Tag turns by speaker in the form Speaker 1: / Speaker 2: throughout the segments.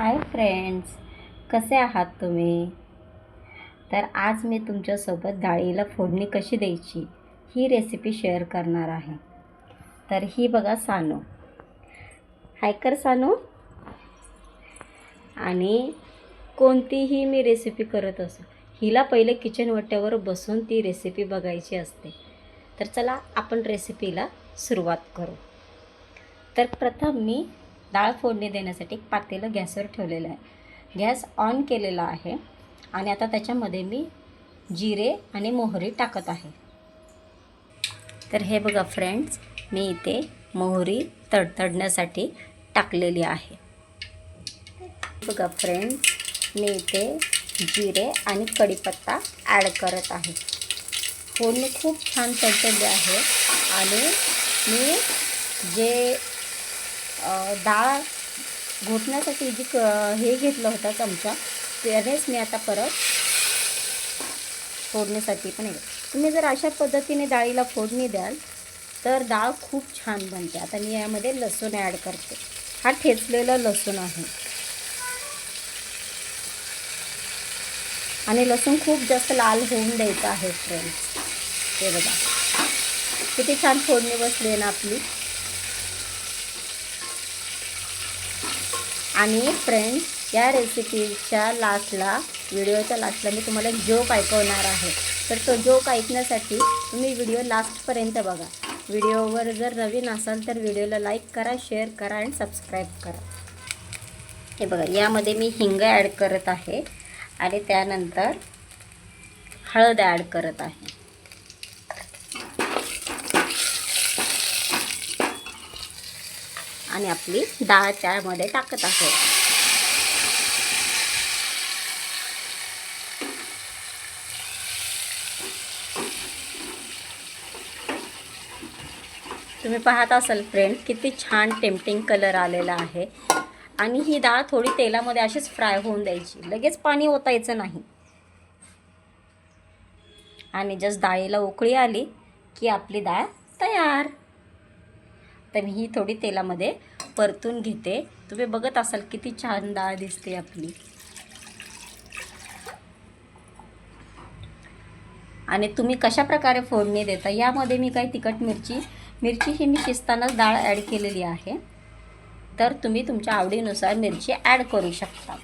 Speaker 1: Hi friends कसे आहात तुम्ही? तर आज मी तुमच्यासोबत डाळीला फोडणी कशी द्यायची ही रेसिपी शेअर करणार आहे. तर ही बघा सानू. हाय कर सानू. आणि कोणतीही मी रेसिपी करत असो हिला पहिले किचन वट्यावर बसून ती रेसिपी बघायची असते. तर चला आपण रेसिपीला सुरुवात करू. तर प्रथम मी डाळ फोडणी देण्यासाठी एक पातेलं गॅसवर ठेवलेलं आहे. गॅस ऑन केलेला आहे आणि आता त्याच्यामध्ये मी जिरे आणि मोहरी टाकत आहे. तर हे बघा फ्रेंड्स मी इथे मोहरी तडतडण्यासाठी टाकलेली आहे. बघा फ्रेंड्स मी इथे जिरे आणि कढीपत्ता ॲड करत आहे. फोडणी खूप छान तडतडली आहे आणि मी जे डाळ घोटण्यासाठी जी क हे घेतलं होतं चमचा त्यानेच मी आता परत फोडणीसाठी पण हे तुम्ही जर अशा पद्धतीने डाळीला फोडणी द्याल तर डाळ खूप छान बनते. आता मी यामध्ये लसूण ॲड करते. हा ठेचलेला लसूण आहे. आणि लसूण खूप जास्त लाल होऊन द्यायचं आहे फ्रेंड्स ते बघा. किती छान फोडणी बसली आहे ना आपली. आणि फ्रेंड्स या रेसिपीच्या लास्टला व्हिडिओच्या लास्टला मी तुम्हाला जोक ऐकवणार आहे. तर तो जोक ऐकण्यासाठी तुम्ही व्हिडिओ लास्टपर्यंत बघा. व्हिडिओवर जर नवीन असाल तर व्हिडिओला लाईक करा शेअर करा आणि सबस्क्राईब करा. हे बघा यामध्ये मी हिंग ॲड करत आहे आणि त्यानंतर हळद ॲड करत आहे. आणि आपली डाळ त्यामध्ये टाकत आहोत. तुम्ही पाहत असाल फ्रेंड किती छान टेम्पटिंग कलर आलेला आहे. आणि ही डाळ थोडी तेलामध्ये अशीच फ्राय होऊन द्यायची. लगेच पाणी ओतायचं नाही. आणि जस्ट डाळीला उकळी आली की आपली डाळ तयार. तर मी ही थोडी तेलामध्ये परतून घेते. तुम्ही बघत असाल किती छान डाळ दिसते आपली. आणि तुम्ही कशा प्रकारे फोडणी देता यामध्ये मी काही तिखट मिरची मिरची ही मी शिजतानाच डाळ ॲड केलेली आहे. तर तुम्ही तुमच्या आवडीनुसार मिरची ॲड करू शकता.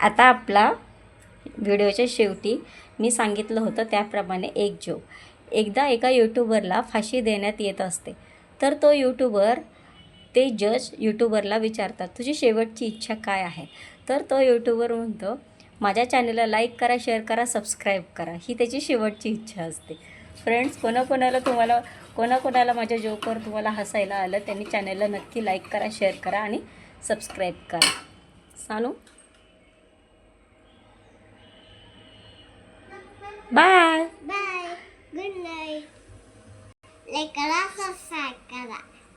Speaker 1: आता आपला व्हिडिओच्या शेवटी मी सांगितलं होतं त्याप्रमाणे एक जो एकदा एका यूट्यूबरला फाशी देण्यात येत असते. तर तो यूट्यूबर ते जज यूट्यूबरला विचारतात तुझी शेवटची इच्छा काय आहे? तर तो यूट्यूबर म्हणतो माझ्या चॅनलला लाईक करा शेअर करा सबस्क्राईब करा. ही त्याची शेवटची इच्छा असते. फ्रेंड्स कोणाकोणाला तुम्हाला कोणाकोणाला माझ्या जोकवर तुम्हाला हसायला आलं त्यांनी चॅनलला नक्की लाईक करा शेअर करा आणि सबस्क्राईब करा. सांगू bye
Speaker 2: Bye. Good night. Like a lot of kara.